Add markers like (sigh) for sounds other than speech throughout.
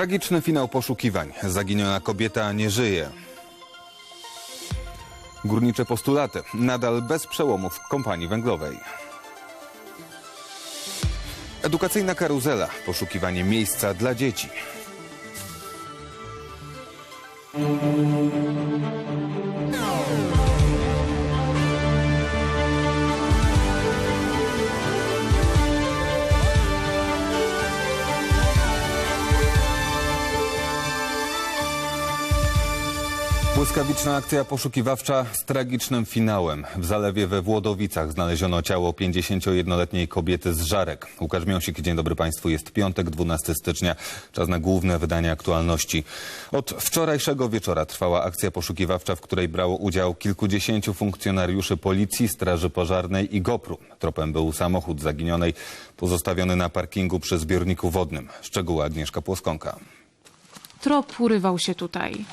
Tragiczny finał poszukiwań. Zaginiona kobieta nie żyje. Górnicze postulaty. Nadal bez przełomów kompanii węglowej. Edukacyjna karuzela. Poszukiwanie miejsca dla dzieci. Błyskawiczna akcja poszukiwawcza z tragicznym finałem. W zalewie we Włodowicach znaleziono ciało 51-letniej kobiety z Żarek. Łukasz Miąsik, dzień dobry Państwu. Jest piątek, 12 stycznia. Czas na główne wydanie aktualności. Od wczorajszego wieczora trwała akcja poszukiwawcza, w której brało udział kilkudziesięciu funkcjonariuszy policji, straży pożarnej i GOPR-u. Tropem był samochód zaginionej, pozostawiony na parkingu przy zbiorniku wodnym. Szczegóły Agnieszka Płoskonka. Trop urywał się tutaj.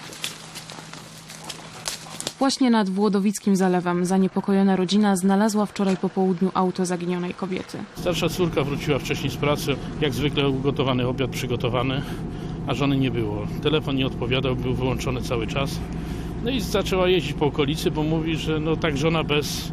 Właśnie nad Włodowickim Zalewem zaniepokojona rodzina znalazła wczoraj po południu auto zaginionej kobiety. Starsza córka wróciła wcześniej z pracy, jak zwykle ugotowany obiad przygotowany, a żony nie było. Telefon nie odpowiadał, był wyłączony cały czas. No i zaczęła jeździć po okolicy, bo mówi, że no tak żona bez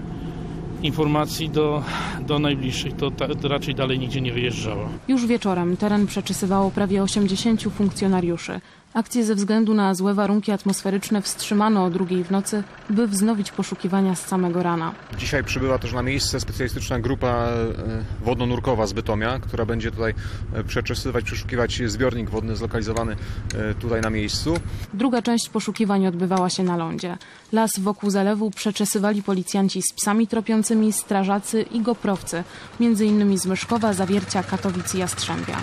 informacji do, do najbliższych, to, ta, to raczej dalej nigdzie nie wyjeżdżała. Już wieczorem teren przeczysywało prawie 80 funkcjonariuszy. Akcję ze względu na złe warunki atmosferyczne wstrzymano o drugiej w nocy, by wznowić poszukiwania z samego rana. Dzisiaj przybywa też na miejsce specjalistyczna grupa e, wodno-nurkowa z Bytomia, która będzie tutaj e, przeczesywać, przeszukiwać zbiornik wodny zlokalizowany e, tutaj na miejscu. Druga część poszukiwań odbywała się na lądzie. Las wokół zalewu przeczesywali policjanci z psami tropiącymi, strażacy i goprowcy, między innymi z Myszkowa, Zawiercia, Katowic i Jastrzębia.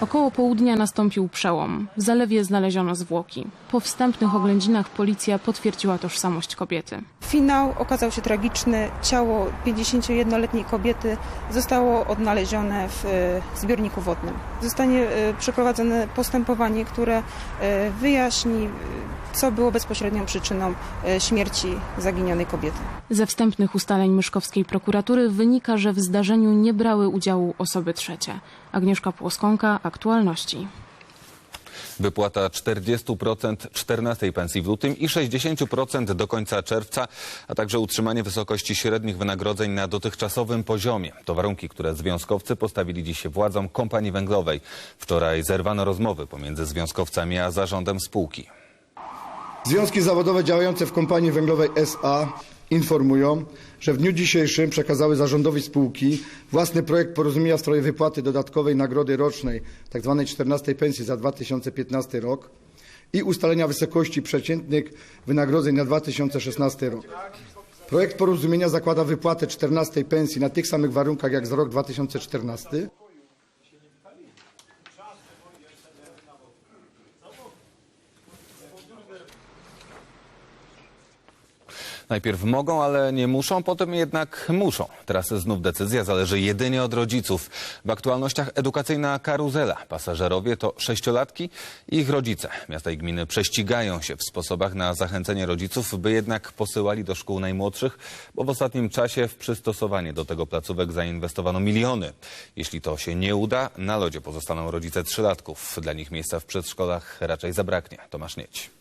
Około południa nastąpił przełom. W zalewie znaleziono zwłoki. Po wstępnych oględzinach policja potwierdziła tożsamość kobiety. Finał okazał się tragiczny. Ciało 51-letniej kobiety zostało odnalezione w e, zbiorniku wodnym. Zostanie e, przeprowadzone postępowanie, które e, wyjaśni, co było bezpośrednią przyczyną e, śmierci zaginionej kobiety. Ze wstępnych ustaleń myszkowskiej prokuratury wynika, że w zdarzeniu nie brały udziału osoby trzecie. Agnieszka Płoskonka, Aktualności. Wypłata 40% 14 pensji w lutym i 60% do końca czerwca, a także utrzymanie wysokości średnich wynagrodzeń na dotychczasowym poziomie. To warunki, które związkowcy postawili dziś władzom kompanii węglowej. Wczoraj zerwano rozmowy pomiędzy związkowcami a zarządem spółki. Związki zawodowe działające w kompanii węglowej SA informują, że w dniu dzisiejszym przekazały zarządowi spółki własny projekt porozumienia w sprawie wypłaty dodatkowej nagrody rocznej, tzw. 14 pensji za 2015 rok i ustalenia wysokości przeciętnych wynagrodzeń na 2016 rok. Projekt porozumienia zakłada wypłatę 14 pensji na tych samych warunkach jak za rok 2014. Najpierw mogą, ale nie muszą, potem jednak muszą. Teraz znów decyzja zależy jedynie od rodziców. W aktualnościach edukacyjna karuzela. Pasażerowie to sześciolatki i ich rodzice. Miasta i gminy prześcigają się w sposobach na zachęcenie rodziców, by jednak posyłali do szkół najmłodszych, bo w ostatnim czasie w przystosowanie do tego placówek zainwestowano miliony. Jeśli to się nie uda, na lodzie pozostaną rodzice trzylatków. Dla nich miejsca w przedszkolach raczej zabraknie. Tomasz Nieć.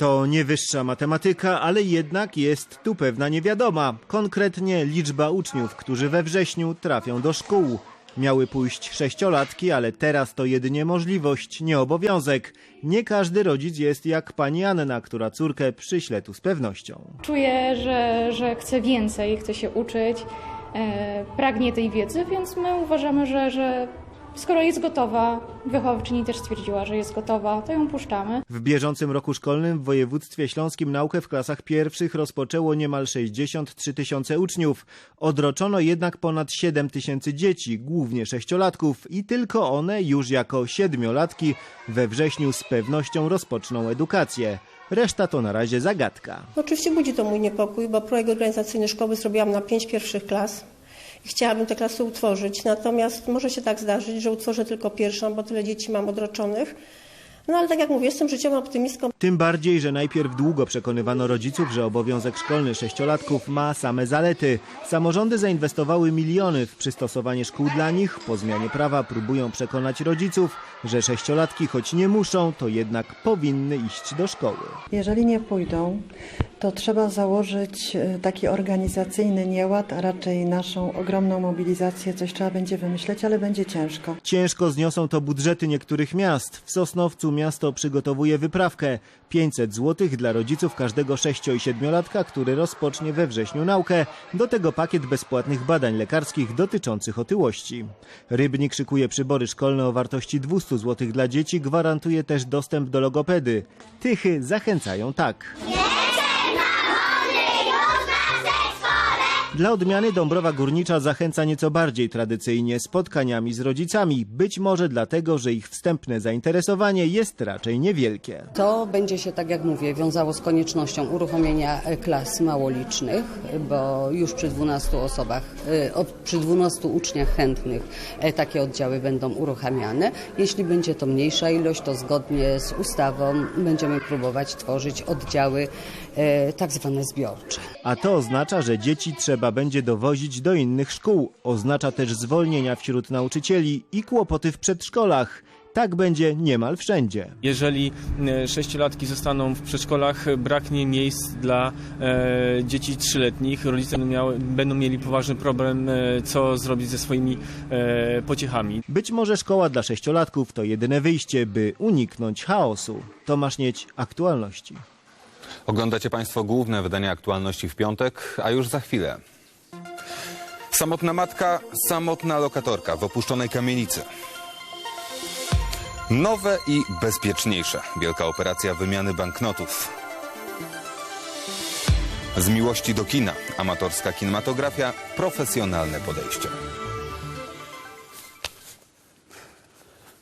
To nie wyższa matematyka, ale jednak jest tu pewna niewiadoma. Konkretnie liczba uczniów, którzy we wrześniu trafią do szkół. Miały pójść sześciolatki, ale teraz to jedynie możliwość, nie obowiązek. Nie każdy rodzic jest jak pani Anna, która córkę przyśle tu z pewnością. Czuję, że, że chce więcej, chce się uczyć, e, pragnie tej wiedzy, więc my uważamy, że, że skoro jest gotowa, wychowawczyni też stwierdziła, że jest gotowa, to ją puszczamy. W bieżącym roku szkolnym w województwie śląskim naukę w klasach pierwszych rozpoczęło niemal 63 tysiące uczniów. Odroczono jednak ponad 7 tysięcy dzieci, głównie sześciolatków i tylko one już jako siedmiolatki we wrześniu z pewnością rozpoczną edukację. Reszta to na razie zagadka. Oczywiście budzi to mój niepokój, bo projekt organizacyjny szkoły zrobiłam na pięć pierwszych klas chciałabym te klasy utworzyć. Natomiast może się tak zdarzyć, że utworzę tylko pierwszą, bo tyle dzieci mam odroczonych. No ale tak jak mówię, jestem życiową optymistką. Tym bardziej, że najpierw długo przekonywano rodziców, że obowiązek szkolny sześciolatków ma same zalety. Samorządy zainwestowały miliony w przystosowanie szkół dla nich. Po zmianie prawa próbują przekonać rodziców, że sześciolatki choć nie muszą, to jednak powinny iść do szkoły. Jeżeli nie pójdą, to trzeba założyć e, taki organizacyjny nieład, a raczej naszą ogromną mobilizację. Coś trzeba będzie wymyśleć, ale będzie ciężko. Ciężko zniosą to budżety niektórych miast. W Sosnowcu miasto przygotowuje wyprawkę. 500 zł dla rodziców każdego 6 i 7-latka, który rozpocznie we wrześniu naukę. Do tego pakiet bezpłatnych badań lekarskich dotyczących otyłości. Rybnik szykuje przybory szkolne o wartości 200 zł dla dzieci, gwarantuje też dostęp do logopedy. Tychy zachęcają tak. Dla odmiany Dąbrowa Górnicza zachęca nieco bardziej tradycyjnie spotkaniami z rodzicami, być może dlatego, że ich wstępne zainteresowanie jest raczej niewielkie. To będzie się, tak jak mówię, wiązało z koniecznością uruchomienia e, klas małolicznych, bo już przy 12 osobach, e, przy 12 uczniach chętnych e, takie oddziały będą uruchamiane. Jeśli będzie to mniejsza ilość, to zgodnie z ustawą będziemy próbować tworzyć oddziały tak zwane zbiorcze. A to oznacza, że dzieci trzeba będzie dowozić do innych szkół. Oznacza też zwolnienia wśród nauczycieli i kłopoty w przedszkolach. Tak będzie niemal wszędzie. Jeżeli e, sześciolatki zostaną w przedszkolach, braknie miejsc dla e, dzieci trzyletnich. Rodzice będą, miały, będą mieli poważny problem, e, co zrobić ze swoimi e, pociechami. Być może szkoła dla sześciolatków to jedyne wyjście, by uniknąć chaosu. Tomasz Nieć, aktualności. Oglądacie Państwo główne wydanie aktualności w piątek, a już za chwilę. Samotna matka, samotna lokatorka w opuszczonej kamienicy. Nowe i bezpieczniejsze. Wielka operacja wymiany banknotów. Z miłości do kina. Amatorska kinematografia, profesjonalne podejście.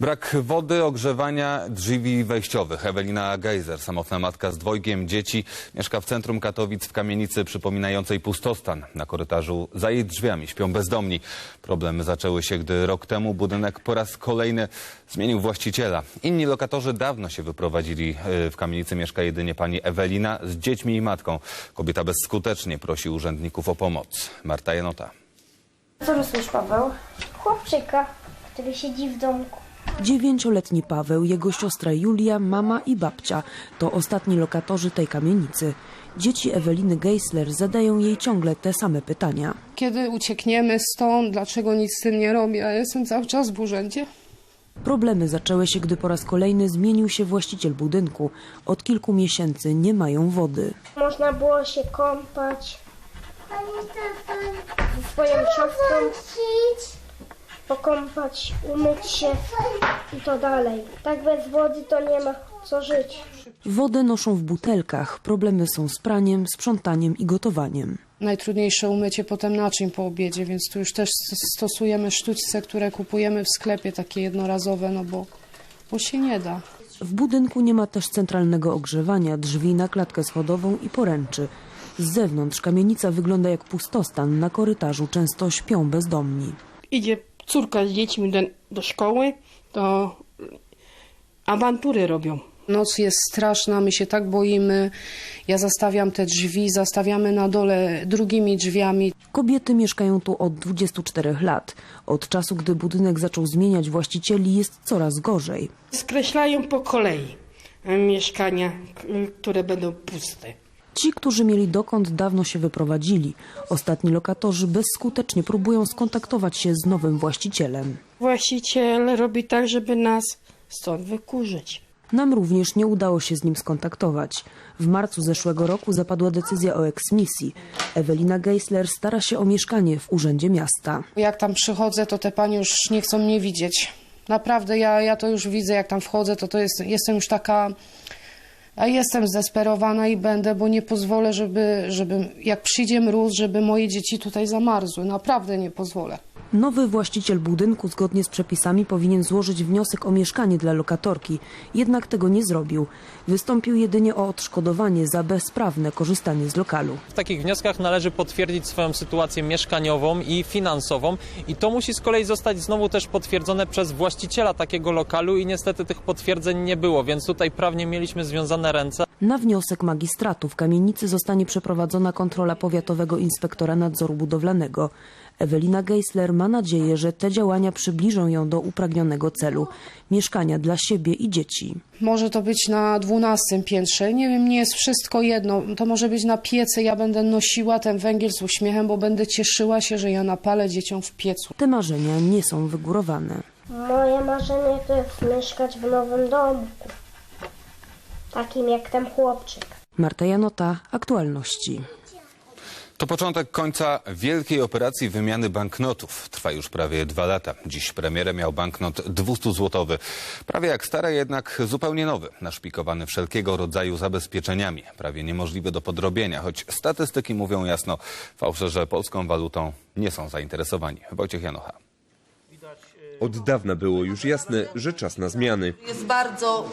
Brak wody, ogrzewania, drzwi wejściowych. Ewelina Gejzer, samotna matka z dwojgiem dzieci, mieszka w centrum Katowic w kamienicy przypominającej pustostan. Na korytarzu za jej drzwiami śpią bezdomni. Problemy zaczęły się, gdy rok temu budynek po raz kolejny zmienił właściciela. Inni lokatorzy dawno się wyprowadzili. Y, W kamienicy mieszka jedynie pani Ewelina z dziećmi i matką. Kobieta bezskutecznie prosi urzędników o pomoc. Marta Janota. Co rosniesz, Paweł? Chłopczyka, który siedzi w domku. Dziewięcioletni Paweł, jego siostra Julia, mama i babcia to ostatni lokatorzy tej kamienicy. Dzieci Eweliny Geisler zadają jej ciągle te same pytania. Kiedy uciekniemy stąd, dlaczego nic z tym nie robię, a jestem cały czas w urzędzie. Problemy zaczęły się, gdy po raz kolejny zmienił się właściciel budynku. Od kilku miesięcy nie mają wody. Można było się kąpać ze swoją siostrą, pokąpać, umyć się i to dalej. Tak bez wody to nie ma co żyć. Wodę noszą w butelkach. Problemy są z praniem, sprzątaniem i gotowaniem. Najtrudniejsze umycie potem naczyń po obiedzie, więc tu już też stosujemy sztućce, które kupujemy w sklepie, takie jednorazowe, no bo, bo się nie da. W budynku nie ma też centralnego ogrzewania, drzwi na klatkę schodową i poręczy. Z zewnątrz kamienica wygląda jak pustostan. Na korytarzu często śpią bezdomni. Idzie córka z dziećmi do, do szkoły, to awantury robią. Noc jest straszna, my się tak boimy. Ja zastawiam te drzwi, zastawiamy na dole drugimi drzwiami. Kobiety mieszkają tu od 24 lat. Od czasu, gdy budynek zaczął zmieniać właścicieli, jest coraz gorzej. Skreślają po kolei mieszkania, które będą puste. Ci, którzy mieli dokąd, dawno się wyprowadzili. Ostatni lokatorzy bezskutecznie próbują skontaktować się z nowym właścicielem. Właściciel robi tak, żeby nas stąd wykurzyć. Nam również nie udało się z nim skontaktować. W marcu zeszłego roku zapadła decyzja o eksmisji. Ewelina Geisler stara się o mieszkanie w Urzędzie Miasta. Jak tam przychodzę, to te panie już nie chcą mnie widzieć. Naprawdę, ja, ja to już widzę, jak tam wchodzę, to, to jest, jestem już taka... A jestem zdesperowana i będę, bo nie pozwolę, żeby, żeby jak przyjdzie mróz, żeby moje dzieci tutaj zamarzły. Naprawdę nie pozwolę. Nowy właściciel budynku zgodnie z przepisami powinien złożyć wniosek o mieszkanie dla lokatorki, jednak tego nie zrobił. Wystąpił jedynie o odszkodowanie za bezprawne korzystanie z lokalu. W takich wnioskach należy potwierdzić swoją sytuację mieszkaniową i finansową i to musi z kolei zostać znowu też potwierdzone przez właściciela takiego lokalu i niestety tych potwierdzeń nie było, więc tutaj prawnie mieliśmy związane ręce. Na wniosek magistratu w kamienicy zostanie przeprowadzona kontrola powiatowego inspektora nadzoru budowlanego. Ewelina Geisler ma nadzieję, że te działania przybliżą ją do upragnionego celu mieszkania dla siebie i dzieci. Może to być na dwunastym piętrze, nie wiem, nie jest wszystko jedno. To może być na piecy, ja będę nosiła ten węgiel z uśmiechem, bo będę cieszyła się, że ja napalę dzieciom w piecu. Te marzenia nie są wygórowane. Moje marzenie to jest mieszkać w nowym domku. Takim jak ten chłopczyk. Marta Janota, aktualności. To początek końca wielkiej operacji wymiany banknotów. Trwa już prawie dwa lata. Dziś premierę miał banknot 200-złotowy. Prawie jak stary, jednak zupełnie nowy. Naszpikowany wszelkiego rodzaju zabezpieczeniami. Prawie niemożliwy do podrobienia, choć statystyki mówią jasno, fałszerze polską walutą nie są zainteresowani. Wojciech Janocha. Od dawna było już jasne, że czas na zmiany. Jest bardzo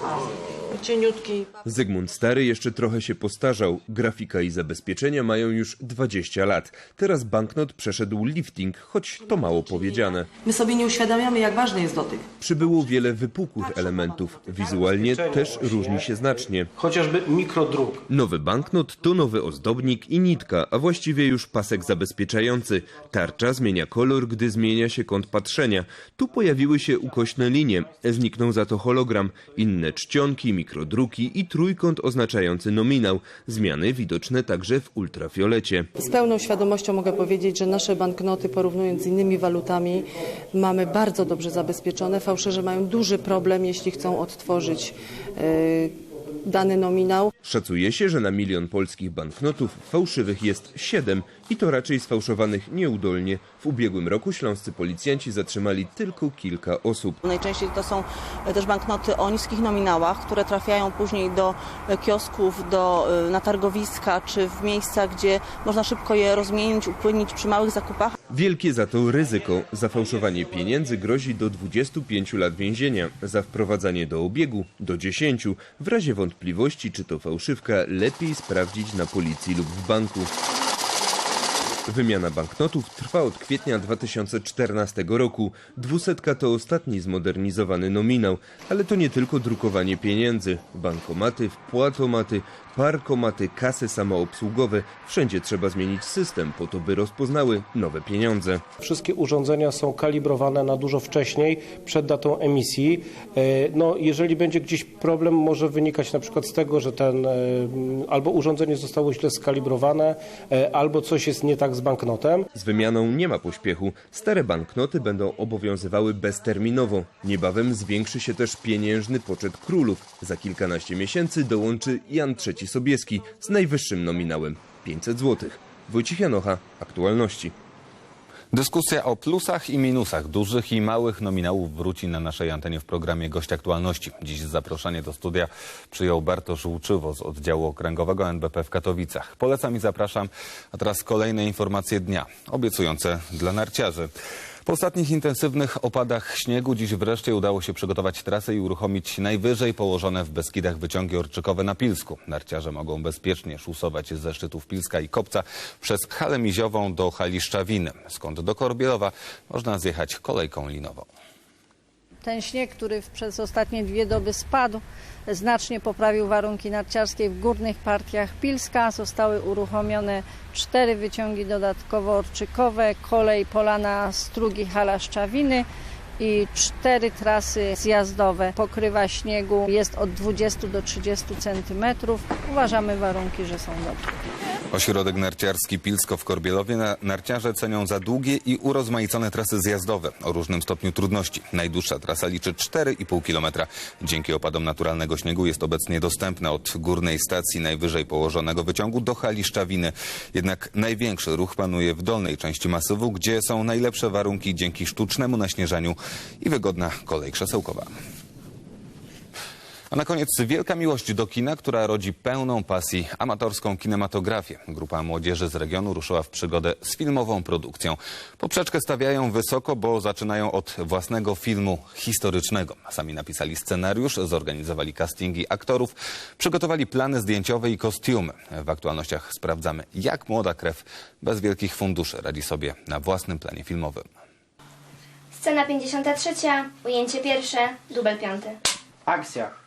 cieniutki. Zygmunt Stary jeszcze trochę się postarzał. Grafika i zabezpieczenia mają już 20 lat. Teraz banknot przeszedł lifting, choć to mało powiedziane. My sobie nie uświadamiamy, jak ważny jest dotyk. Przybyło wiele wypukłych elementów. Wizualnie też różni się znacznie. Chociażby mikrodruk. Nowy banknot to nowy ozdobnik i nitka, a właściwie już pasek zabezpieczający. Tarcza zmienia kolor, gdy zmienia się kąt patrzenia. Tu pojawiły się ukośne linie. Zniknął za to hologram. Inne czcionki, mikrodruki i trójkąt oznaczający nominał. Zmiany widoczne także w ultrafiolecie. Z pełną świadomością mogę powiedzieć, że nasze banknoty, porównując z innymi walutami, mamy bardzo dobrze zabezpieczone. Fałszerze mają duży problem, jeśli chcą odtworzyć e, dany nominał. Szacuje się, że na milion polskich banknotów fałszywych jest 7 i to raczej sfałszowanych nieudolnie. W ubiegłym roku śląscy policjanci zatrzymali tylko kilka osób. Najczęściej to są też banknoty o niskich nominałach, które trafiają później do kiosków, do, na targowiska czy w miejsca, gdzie można szybko je rozmienić, upłynnić przy małych zakupach. Wielkie za to ryzyko. Za fałszowanie pieniędzy grozi do 25 lat więzienia. Za wprowadzanie do obiegu do 10. W razie wątpliwości, czy to fałszywka, lepiej sprawdzić na policji lub w banku. Wymiana banknotów trwa od kwietnia 2014 roku. Dwusetka to ostatni zmodernizowany nominał, ale to nie tylko drukowanie pieniędzy. Bankomaty, wpłatomaty, parkomaty, kasy samoobsługowe. Wszędzie trzeba zmienić system po to, by rozpoznały nowe pieniądze. Wszystkie urządzenia są kalibrowane na dużo wcześniej, przed datą emisji. E, No, jeżeli będzie gdzieś problem, może wynikać na przykład z tego, że ten e, albo urządzenie zostało źle skalibrowane, e, albo coś jest nie tak z banknotem. Z wymianą nie ma pośpiechu. Stare banknoty będą obowiązywały bezterminowo. Niebawem zwiększy się też pieniężny poczet królów. Za kilkanaście miesięcy dołączy Jan III Sobieski z najwyższym nominałem 500 zł. Wojciech Janocha, aktualności. Dyskusja o plusach i minusach dużych i małych nominałów wróci na naszej antenie w programie Gość Aktualności. Dziś zaproszenie do studia przyjął Bartosz Łuczywo z oddziału okręgowego NBP w Katowicach. Polecam i zapraszam. A teraz kolejne informacje dnia, obiecujące dla narciarzy. Po ostatnich intensywnych opadach śniegu dziś wreszcie udało się przygotować trasę i uruchomić najwyżej położone w Beskidach wyciągi orczykowe na Pilsku. Narciarze mogą bezpiecznie szusować ze szczytów Pilska i Kopca przez Halę Miziową do hali Szczawiny, skąd do Korbielowa można zjechać kolejką linową. Ten śnieg, który przez ostatnie dwie doby spadł, znacznie poprawił warunki narciarskie w górnych partiach Pilska. Zostały uruchomione cztery wyciągi dodatkowo orczykowe, kolej Polana Strugi Hala Szczawiny i cztery trasy zjazdowe. Pokrywa śniegu jest od 20 do 30 centymetrów. Uważamy warunki, że są dobre. Ośrodek narciarski Pilsko w Korbielowie na narciarze cenią za długie i urozmaicone trasy zjazdowe o różnym stopniu trudności. Najdłuższa trasa liczy 4,5 km. Dzięki opadom naturalnego śniegu jest obecnie dostępna od górnej stacji najwyżej położonego wyciągu do hali Szczawiny. Jednak największy ruch panuje w dolnej części masywu, gdzie są najlepsze warunki dzięki sztucznemu naśnieżaniu i wygodna kolej krzesełkowa. A na koniec wielka miłość do kina, która rodzi pełną pasji amatorską kinematografię. Grupa młodzieży z regionu ruszyła w przygodę z filmową produkcją. Poprzeczkę stawiają wysoko, bo zaczynają od własnego filmu historycznego. Sami napisali scenariusz, zorganizowali castingi aktorów, przygotowali plany zdjęciowe i kostiumy. W aktualnościach sprawdzamy, jak młoda krew bez wielkich funduszy radzi sobie na własnym planie filmowym. Scena 53, ujęcie pierwsze, dubel piąty. Akcja.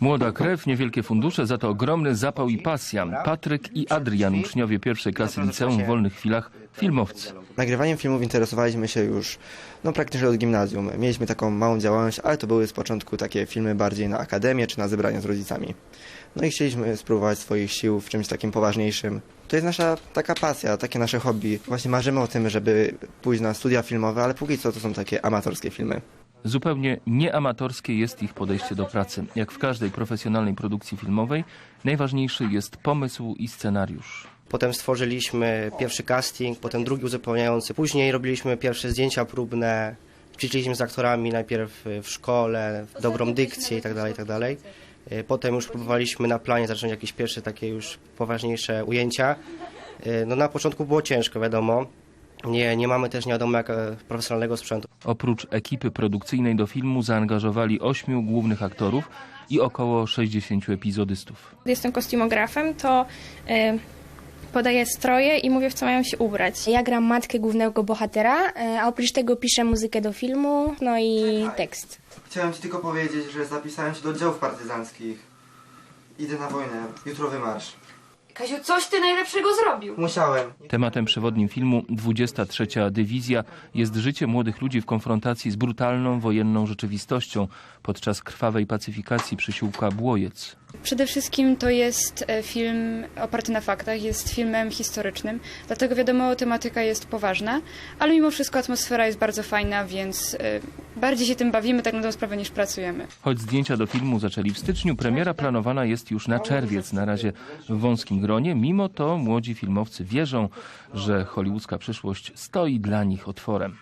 Młoda krew, niewielkie fundusze, za to ogromny zapał i pasja. Patryk i Adrian, uczniowie pierwszej klasy liceum w wolnych chwilach, filmowcy. Nagrywaniem filmów interesowaliśmy się już no, praktycznie od gimnazjum. Mieliśmy taką małą działalność, ale to były z początku takie filmy bardziej na akademię czy na zebrania z rodzicami. No i chcieliśmy spróbować swoich sił w czymś takim poważniejszym. To jest nasza taka pasja, takie nasze hobby. Właśnie marzymy o tym, żeby pójść na studia filmowe, ale póki co to są takie amatorskie filmy. Zupełnie nieamatorskie jest ich podejście do pracy. Jak w każdej profesjonalnej produkcji filmowej, najważniejszy jest pomysł i scenariusz. Potem stworzyliśmy pierwszy casting, potem drugi uzupełniający. Później robiliśmy pierwsze zdjęcia próbne. Ćwiczyliśmy z aktorami najpierw w szkole, dobrą dykcję itd., itd. Potem już próbowaliśmy na planie zacząć jakieś pierwsze takie już poważniejsze ujęcia. No na początku było ciężko, wiadomo. Nie, nie mamy też nie wiadomo jak e, profesjonalnego sprzętu. Oprócz ekipy produkcyjnej do filmu zaangażowali ośmiu głównych aktorów i około 60 epizodystów. Jestem kostiumografem, to y, podaję stroje i mówię, w co mają się ubrać. Ja gram matkę głównego bohatera, e, a oprócz tego piszę muzykę do filmu, no i tekst. Chciałem Ci tylko powiedzieć, że zapisałem się do oddziałów partyzanckich. Idę na wojnę. Jutro wymarsz. Kaziu, coś ty najlepszego zrobił. Musiałem. Tematem przewodnim filmu 23. Dywizja jest życie młodych ludzi w konfrontacji z brutalną wojenną rzeczywistością podczas krwawej pacyfikacji przysiłka Błojec. Przede wszystkim to jest e, film oparty na faktach, jest filmem historycznym, dlatego wiadomo, tematyka jest poważna, ale mimo wszystko atmosfera jest bardzo fajna, więc e, bardziej się tym bawimy tak na tą sprawę niż pracujemy. Choć zdjęcia do filmu zaczęli w styczniu, premiera planowana jest już na czerwiec, na razie w wąskim gronie. Mimo to młodzi filmowcy wierzą, że hollywoodzka przyszłość stoi dla nich otworem.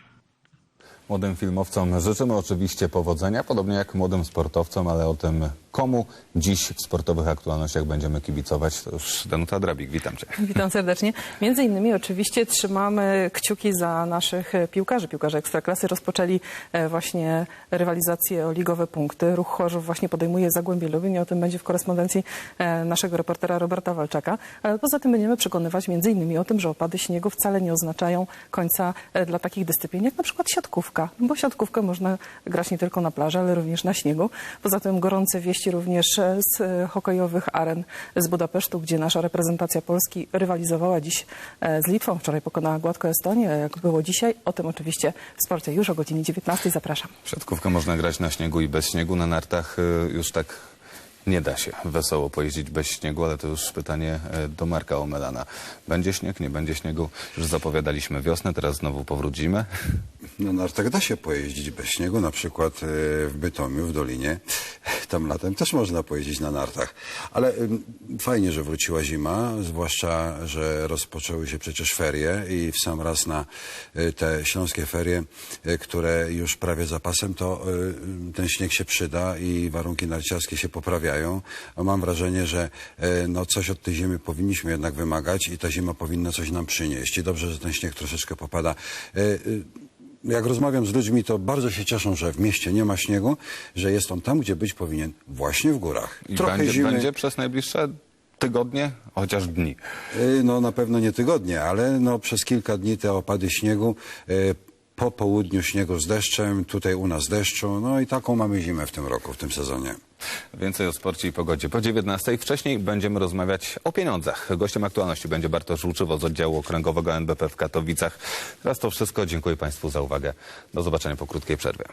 Młodym filmowcom życzymy oczywiście powodzenia, podobnie jak młodym sportowcom, ale o tym, komu dziś w sportowych aktualnościach będziemy kibicować, to już Danuta Drabik. Witam Cię. Witam serdecznie. Między innymi oczywiście trzymamy kciuki za naszych piłkarzy. Piłkarze Ekstraklasy rozpoczęli e, właśnie rywalizację o ligowe punkty. Ruch Chorzów właśnie podejmuje Zagłębie Lubin i o tym będzie w korespondencji e, naszego reportera Roberta Walczaka. Ale poza tym będziemy przekonywać między innymi o tym, że opady śniegu wcale nie oznaczają końca e, dla takich dyscyplin jak na przykład siatkówka, bo siatkówkę można grać nie tylko na plaży, ale również na śniegu. Poza tym gorące wieści również z e, hokejowych aren z Budapesztu, gdzie nasza reprezentacja Polski rywalizowała dziś e, z Litwą. Wczoraj pokonała gładko Estonię, jak było dzisiaj. O tym oczywiście w sporcie już o godzinie 19. Zapraszam. Siatkówkę można grać na śniegu i bez śniegu. Na nartach już tak nie da się wesoło pojeździć bez śniegu, ale to już pytanie e, do Marka Omelana. Będzie śnieg, nie będzie śniegu? Już zapowiadaliśmy wiosnę, teraz znowu powrót zimy. No nartach da się pojeździć bez śniegu, na przykład e, w Bytomiu, w Dolinie. (laughs) Tam latem też można pojeździć na nartach. Ale fajnie, że wróciła zima, zwłaszcza, że rozpoczęły się przecież ferie i w sam raz na y, te śląskie ferie, które już prawie za pasem, to ten śnieg się przyda i warunki narciarskie się poprawiają. A mam wrażenie, że y, no, coś od tej zimy powinniśmy jednak wymagać i ta zima powinna coś nam przynieść. I dobrze, że ten śnieg troszeczkę popada. Y, y, jak rozmawiam z ludźmi, to bardzo się cieszą, że w mieście nie ma śniegu, że jest on tam, gdzie być powinien, właśnie w górach. I będzie, będzie przez najbliższe tygodnie, chociaż dni. No na pewno nie tygodnie, ale no, przez kilka dni te opady śniegu, po południu śniegu z deszczem, tutaj u nas deszczu, no i taką mamy zimę w tym roku, w tym sezonie. Więcej o sporcie i pogodzie po 19. Wcześniej będziemy rozmawiać o pieniądzach. Gościem aktualności będzie Bartosz Łuczywo z oddziału okręgowego NBP w Katowicach. Teraz to wszystko. Dziękuję Państwu za uwagę. Do zobaczenia po krótkiej przerwie.